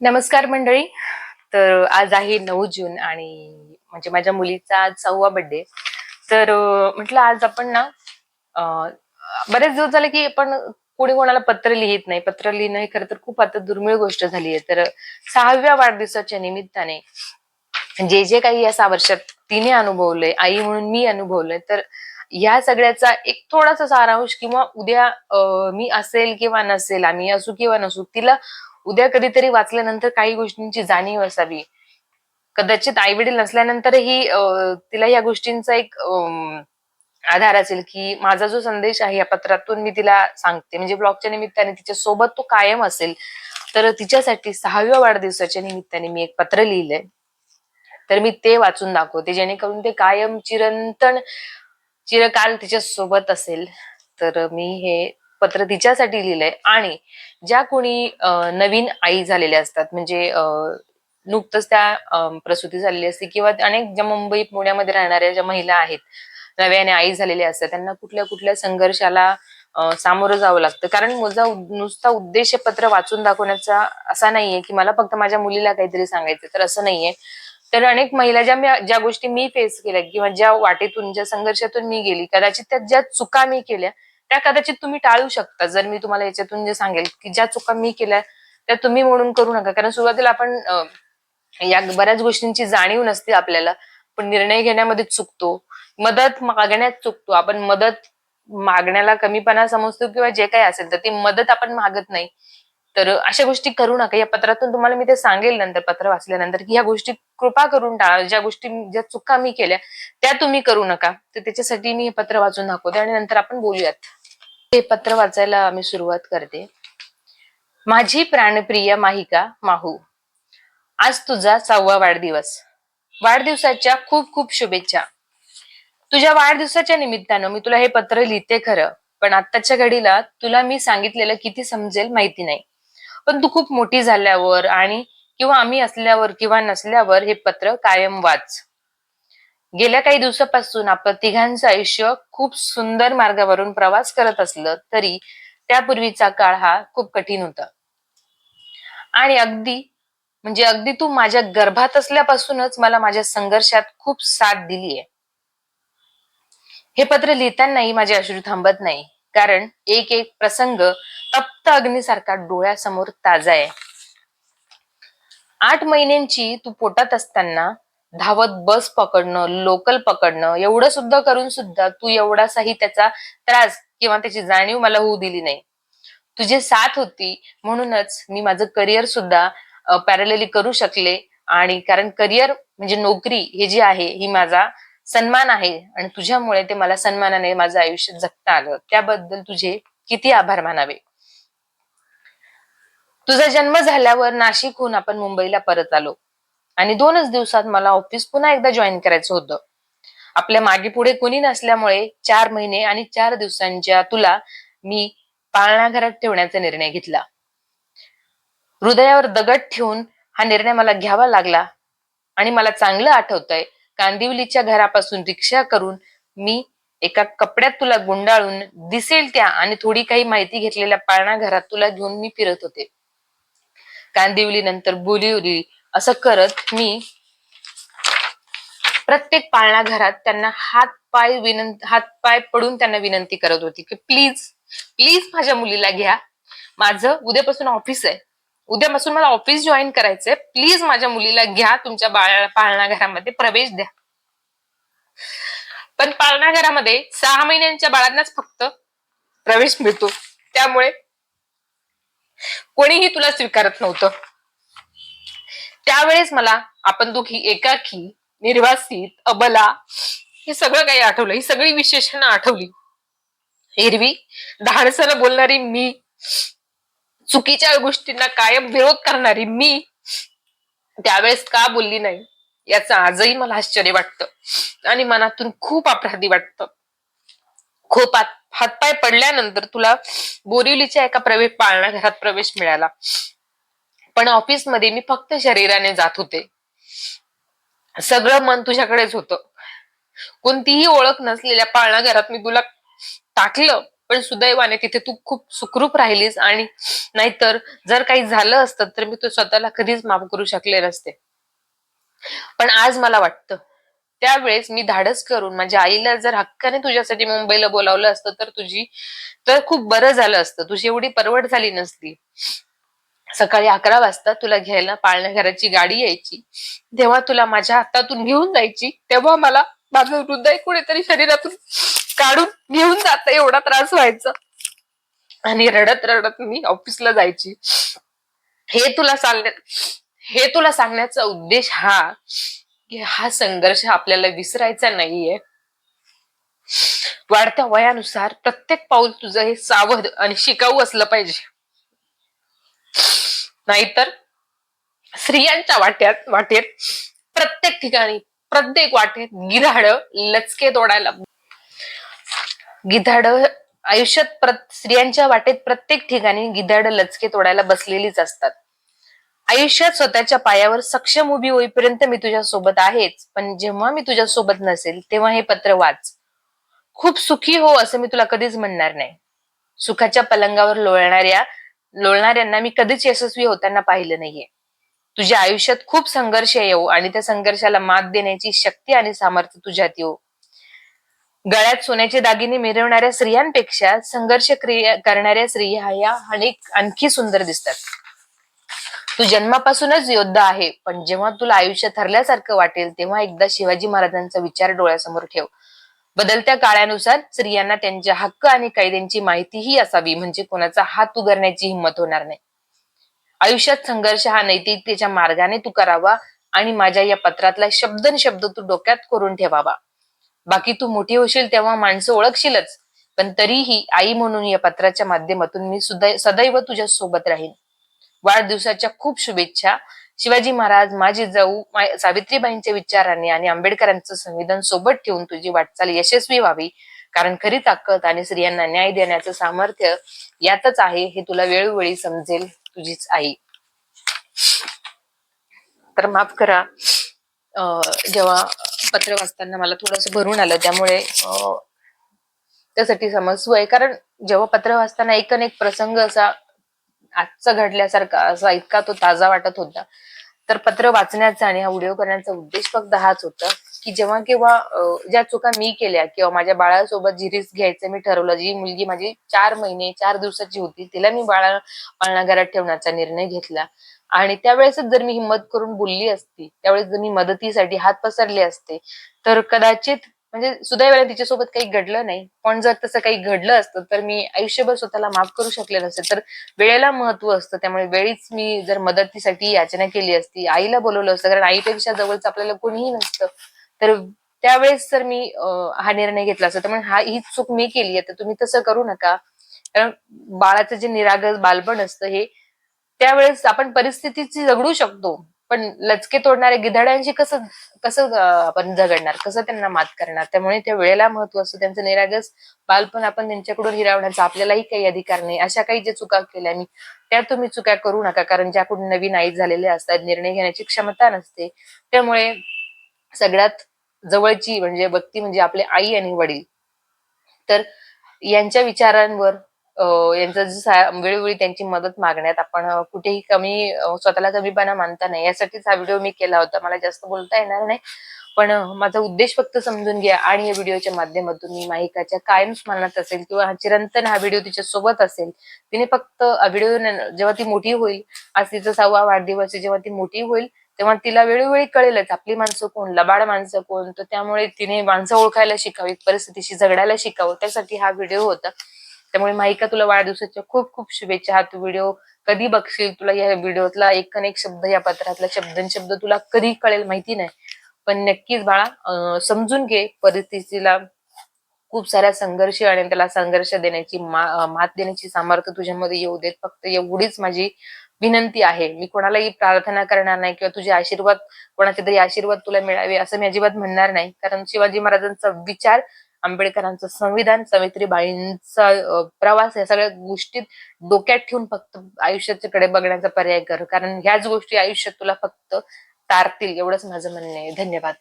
नमस्कार मंडळी. तर आज आहे नऊ जून आणि म्हणजे माझ्या मुलीचा आज सहावा बर्थडे तर म्हटलं आज आपण ना बरेच दिवस झाले की आपण कोणी कोणाला पत्र लिहित नाही. पत्र लिहिणं हे खरं तर खूप आता दुर्मिळ गोष्ट झाली आहे. तर सहाव्या वाढदिवसाच्या निमित्ताने जे जे काही या सहा वर्षात तिने अनुभवलंय आई म्हणून मी अनुभवलंय तर या सगळ्याचा एक थोडासा सारांश किंवा उद्या मी असेल किंवा नसेल आम्ही असू किंवा नसू तिला उद्या कधीतरी वाचल्यानंतर काही गोष्टींची जाणीव असावी. कदाचित आई वडील नसल्यानंतरही तिला या गोष्टींचा एक आधार असेल की माझा जो संदेश आहे या पत्रातून मी तिला सांगते. म्हणजे ब्लॉगच्या निमित्ताने तिच्या सोबत तो कायम असेल. तर तिच्यासाठी सहाव्या वाढदिवसाच्या निमित्ताने मी एक पत्र लिहिलंय. तर मी ते वाचून दाखवते जेणेकरून ते कायम चिरंतन चिरकाल तिच्या सोबत असेल. तर मी हे पत्र तिच्यासाठी लिहिलंय. आणि ज्या कोणी नवीन आई झालेल्या असतात म्हणजे नुकतंच त्या प्रसूती झालेली असते किंवा अनेक ज्या मुंबई पुण्यामध्ये राहणाऱ्या ज्या महिला आहेत नव्याने आई झालेल्या असतात त्यांना कुठल्या कुठल्या संघर्षाला सामोरं जावं लागतं. कारण माझा नुसता उद्देश पत्र वाचून दाखवण्याचा असा नाहीये की मला फक्त माझ्या मुलीला काहीतरी सांगायचं तर असं नाहीये. तर अनेक महिला ज्या मी- ज्या गोष्टी मी फेस केल्या किंवा ज्या वाटेतून ज्या संघर्षातून मी गेली कदाचित त्या ज्या चुका मी केल्या त्या कदाचित तुम्ही टाळू शकता. जर मी तुम्हाला याच्यातून जे सांगेल की ज्या चुका मी केल्या त्या तुम्ही म्हणून करू नका. कारण सुरुवातीला आपण या बऱ्याच गोष्टींची जाणीव नसते आपल्याला. पण निर्णय घेण्यामध्ये चुकतो. मदत मागण्यात चुकतो. आपण मदत मागण्याला कमीपणा समजतो किंवा जे काही असेल तर ती मदत आपण मागत नाही. तर अशा गोष्टी करू नका. या पत्रातून तुम्हाला मी ते सांगेल नंतर पत्र वाचल्यानंतर की ह्या गोष्टी कृपा करून टाळा. ज्या गोष्टी ज्या चुका मी केल्या त्या तुम्ही करू नका. तर त्याच्यासाठी मी हे पत्र वाचून दाखवते आणि नंतर आपण बोलूयात. हे पत्र वाचायला मी सुरुवात करते. माझी प्राणप्रिय माहिका माहू. आज तुझा सहावा वाढदिवस. वाढदिवसाच्या खूप खूप शुभेच्छा. तुझ्या वाढदिवसाच्या निमित्तानं मी तुला हे पत्र लिहिते खरं पण आत्ताच्या घडीला तुला मी सांगितलेलं किती समजेल माहिती नाही. पण तू खूप मोठी झाल्यावर आणि किंवा आम्ही असल्यावर किंवा नसल्यावर हे पत्र कायम वाच. गेल्या काही दिवसापासून आपलं तिघांचं आयुष्य खूप सुंदर मार्गावरून प्रवास करत असलं तरी त्यापूर्वीचा काळ हा खूप कठीण होता. आणि अगदी म्हणजे अगदी तू माझ्या गर्भात असल्यापासूनच मला माझ्या संघर्षात खूप साथ दिलीये. हे पत्र लिहितानाही माझे अश्रू थांबत नाही. कारण एक एक प्रसंग तप्त अग्नीसारखा डोळ्यासमोर ताजा आहे. आठ महिन्यांची तू पोटात असताना धावत बस पकडणं लोकल पकडणं एवढं सुद्धा करून सुद्धा तू एवढासाही त्याचा त्रास किंवा त्याची जाणीव मला होऊ दिली नाही. तुझी साथ होती म्हणूनच मी माझं करिअर सुद्धा पॅरलली करू शकले आणि कारण करिअर म्हणजे नोकरी हे जी आहे ही माझा सन्मान आहे आणि तुझ्यामुळे ते मला सन्मानाने माझं आयुष्य जगता आलं. त्याबद्दल तुझे किती आभार मानावे. तुझा जन्म झाल्यावर नाशिकहून आपण मुंबईला परत आलो. आणि दोनच दिवसात मला ऑफिस पुन्हा एकदा जॉईन करायचं होतं. आपल्या मागे पुढे कोणी नसल्यामुळे चार महिने आणि चार दिवसांच्या तुला मी पाळणा घरात ठेवण्याचा निर्णय घेतला. हृदयावर दगड ठेवून हा निर्णय मला घ्यावा लागला आणि मला चांगलं आठवतंय. कांदिवलीच्या घरापासून रिक्षा करून मी एका कपड्यात तुला गुंडाळून दिसेल त्या आणि थोडी काही माहिती घेतलेल्या पाळणा घरात तुला घेऊन मी फिरत होते. कांदिवली नंतर बोलिवली असं करत मी प्रत्येक पाळणा घरात त्यांना हात पाय विनंती हात पाय पडून त्यांना विनंती करत होती की प्लीज प्लीज माझ्या मुलीला घ्या. माझं उद्यापासून ऑफिस आहे. उद्यापासून मला ऑफिस जॉईन करायचंय. प्लीज माझ्या मुलीला घ्या. तुमच्या बाळा पाळणा घरामध्ये प्रवेश द्या. पण पाळणा घरामध्ये सहा महिन्यांच्या बाळांनाच फक्त प्रवेश मिळतो. त्यामुळे कोणीही तुला स्वीकारत नव्हतं. त्यावेळेस मला आपण दोघी एकाकी निर्वासित अबला हे सगळं काही आठवलं. ही सगळी विशेषणं आठवली. एरवी धाडसानं बोलणारी मी चुकीच्या गोष्टींना कायम विरोध करणारी मी त्यावेळेस का बोलली नाही याचं आजही मला आश्चर्य वाटतं आणि मनातून खूप अपराधी वाटतं. खूप हातपाय पडल्यानंतर तुला बोरिवलीच्या एका प्रवेश पाळणा घरात प्रवेश मिळाला. पण ऑफिसमध्ये मी फक्त शरीराने जात होते. सगळं मन तुझ्याकडेच होतं. कोणतीही ओळख नसलेल्या पाळणा घरात मी तुला टाकलं पण सुदैवाने तिथे तू खूप सुखरूप राहिलीस आणि नाहीतर जर काही झालं असतं तर मी तू स्वतःला कधीच माफ करू शकले नसते. पण आज मला वाटतं त्यावेळेस मी धाडस करून माझ्या आईला जर हक्काने तुझ्यासाठी मुंबईला बोलावलं असतं तर तुझी तर खूप बरं झालं असतं. तुझी एवढी परवड झाली नसती. सकाळी अकरा वाजता तुला घ्यायला पाळण्या घराची गाडी यायची. तेव्हा तुला माझ्या हातातून घेऊन जायची. तेव्हा मला माझं हृदय कुणीतरी शरीरातून काढून घेऊन जात एवढा त्रास व्हायचा. आणि रडत रडत मी ऑफिसला जायची. हे तुला सांगण्या हे तुला सांगण्याचा उद्देश हा की हा संघर्ष आपल्याला विसरायचा नाहीये. वाढत्या वयानुसार प्रत्येक पाऊल तुझं हे सावध आणि शिकाऊ असलं पाहिजे. नाहीतर स्त्रियांच्या वाट्यात वाटेत प्रत्येक ठिकाणी प्रत्येक वाटेत गिधाड लचके तोडायला. गिधाड आयुष्यात स्त्रियांच्या वाटेत प्रत्येक ठिकाणी गिधाड लचके तोडायला बसलेलीच असतात. आयुष्यात स्वतःच्या पायावर सक्षम उभी होईपर्यंत मी तुझ्या सोबत आहेच पण जेव्हा मी तुझ्या सोबत नसेल तेव्हा हे पत्र वाच. खूप सुखी हो असं मी तुला कधीच म्हणणार नाही. सुखाच्या पलंगावर लोळणाऱ्या लोळणाऱ्यांना मी कधीच यशस्वी होताना पाहिलं नाहीये. तुझ्या आयुष्यात खूप संघर्ष येऊ आणि त्या संघर्षाला मात देण्याची शक्ती आणि सामर्थ्य तुझ्यात येऊ. गळ्यात सोन्याचे दागिने मिरवणाऱ्या स्त्रियांपेक्षा संघर्ष क्रिया करणाऱ्या स्त्रिया या अनेक आणखी सुंदर दिसतात. तू जन्मापासूनच योद्धा आहे पण जेव्हा तुला आयुष्य ठरल्यासारखं वाटेल तेव्हा एकदा शिवाजी महाराजांचा विचार डोळ्यासमोर ठेव. बदलत्या काळानुसार स्त्रियांना त्यांच्या हक्क आणि कायद्यांची माहितीही असावी म्हणजे कोणाचा हात उघडण्याची हिंमत होणार नाही. आयुष्यात संघर्ष हा नैतिकतेच्या मार्गाने तू करावा आणि माझ्या या पत्रातला शब्द शब्द तू डोक्यात करून ठेवावा. बाकी तू मोठी होशील तेव्हा माणसं ओळखशीलच पण तरीही आई म्हणून या पत्राच्या माध्यमातून मी सुद्धा सदैव तुझ्या सोबत राहीन. वाढदिवसाच्या खूप शुभेच्छा. शिवाजी महाराज माझी जाऊ सावित्रीबाईंच्या विचारांनी आणि आंबेडकरांचं संविधान सोबत ठेवून तुझी वाटचाल यशस्वी व्हावी. कारण खरी ताकद आणि स्त्रियांना न्याय देण्याचं सामर्थ्य यातच आहे हे तुला वेळोवेळी समजेल तुझीच आई. तर माफ करा. अं, जेव्हा पत्र वाचताना मला थोडस भरून आलं त्यामुळे अं, त्यासाठी समजू आहे कारण जेव्हा पत्र वाचताना एक एक प्रसंग असा आजचं घडल्यासारखा असा इतका तो ताजा वाटत होता. तर पत्र वाचण्याचा आणि हा व्हिडिओ करण्याचा उद्देश फक्त हाच होता की जेव्हा केव्हा ज्या चुका मी केल्या किंवा माझ्या बाळासोबत जी रिस्क घ्यायचं मी ठरवलं जी मुलगी माझी चार महिने चार दिवसाची होती तिला मी बाळा पाळणाघरात ठेवण्याचा निर्णय घेतला. आणि त्यावेळेसच जर मी हिंमत करून बोलली असती त्यावेळेस जर मी मदतीसाठी हात पसरले असते तर कदाचित म्हणजे सुदैवाने तिच्यासोबत काही घडलं नाही. पण जर तसं काही घडलं असतं तर मी आयुष्यभर स्वतःला माफ करू शकले नसते तर वेळेला महत्त्व असतं. त्यामुळे वेळीच मी जर मदतीसाठी याचना केली असती आईला बोलवलं असतं कारण आईपेक्षा जवळच आपल्याला कोणीही नसतं तर त्यावेळेस जर मी हा निर्णय घेतला असता त्यामुळे हा ही चूक मी केली आहे तर तुम्ही तसं करू नका. कारण बाळाचं जे निरागस बालपण असतं हे त्यावेळेस आपण परिस्थितीची झगडू शकतो. पण लचके तोडणाऱ्या गिधाड्यांशी कसं कसं आपण झगडणार? कसं त्यांना मात करणार? त्यामुळे त्या वेळेला महत्त्व असतं. त्यांचं निरागस बालपण आपण त्यांच्याकडून हिरावण्याचा आपल्यालाही काही अधिकार नाही. अशा काही ज्या चुका केल्या मी त्या तुम्ही चुका करू नका. कारण ज्याकडून नवीन आई झालेले असतात निर्णय घेण्याची क्षमता नसते. त्यामुळे सगळ्यात जवळची म्हणजे व्यक्ती म्हणजे आपले आई आणि वडील. तर यांच्या विचारांवर यांचं वेळोवेळी त्यांची मदत मागण्यात आपण कुठेही कमी स्वतःला कमीपणा मानता नाही. यासाठीच हा व्हिडिओ मी केला होता. मला जास्त बोलता येणार नाही. पण माझा उद्देश फक्त समजून घ्या आणि या व्हिडिओच्या माध्यमातून मी माहिकाच्या कायम स्मरणात असेल किंवा चिरंतन हा व्हिडिओ तिच्या सोबत असेल तिने फक्त व्हिडिओ जेव्हा ती मोठी होईल आज तिचा सहावा वाढदिवस जेव्हा ती मोठी होईल तेव्हा तिला वेळोवेळी कळेलच आपली माणसं कोण लबाड माणसं कोण तर त्यामुळे तिने माणसं ओळखायला शिकावी परिस्थितीशी झगडायला शिकावं त्यासाठी हा व्हिडिओ होता. त्यामुळे माहिका तुला वाढदिवसाच्या खूप खूप शुभेच्छा. हा तू व्हिडिओ कधी बघशील? तुला या व्हिडिओतला एक अनेक शब्द या पत्रातला शब्द शब्द तुला कधी कळेल माहिती नाही. पण नक्कीच बाळा समजून घे परिस्थितीला. खूप साऱ्या संघर्ष आणि त्याला संघर्ष देण्याची मात देण्याची सामर्थ्य तुझ्यामध्ये येऊ देत. फक्त एवढीच माझी विनंती आहे. मी कोणालाही प्रार्थना करणार नाही किंवा तुझे आशीर्वाद कोणाचे तरी आशीर्वाद तुला मिळावे असं मी अजिबात म्हणणार नाही. कारण शिवाजी महाराजांचा विचार आंबेडकरांचं संविधान सावित्रीबाईंचा प्रवास या सगळ्या गोष्टी डोक्यात ठेवून फक्त आयुष्याच्याकडे बघण्याचा पर्याय कर. कारण ह्याच गोष्टी आयुष्यात तुला फक्त तारतील एवढंच माझं म्हणणं आहे. धन्यवाद.